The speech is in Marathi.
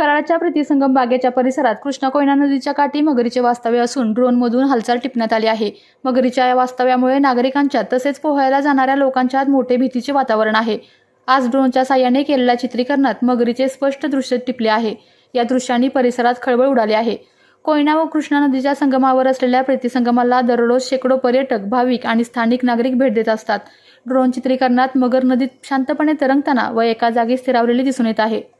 कराडच्या प्रतिसंगम बागेच्या परिसरात कृष्णा कोयना नदीच्या काठी मगरीचे वास्तव्य असून ड्रोनमधून हालचाल टिपण्यात आली आहे. मगरीच्या या वास्तव्यामुळे नागरिकांच्या तसेच पोहायला जाणाऱ्या लोकांच्या मोठे भीतीचे वातावरण आहे. आज ड्रोनच्या साह्याने केलेल्या चित्रीकरणात मगरीचे स्पष्ट दृश्य टिपले आहे. या दृश्यांनी परिसरात खळबळ उडाली आहे. कोयना व कृष्णा नदीच्या संगमावर असलेल्या प्रतिसंगमाला दररोज शेकडो पर्यटक भाविक आणि स्थानिक नागरिक भेट देत असतात. ड्रोन चित्रीकरणात मगर नदीत शांतपणे तरंगताना व एका जागी स्थिरावलेली दिसून येत आहे.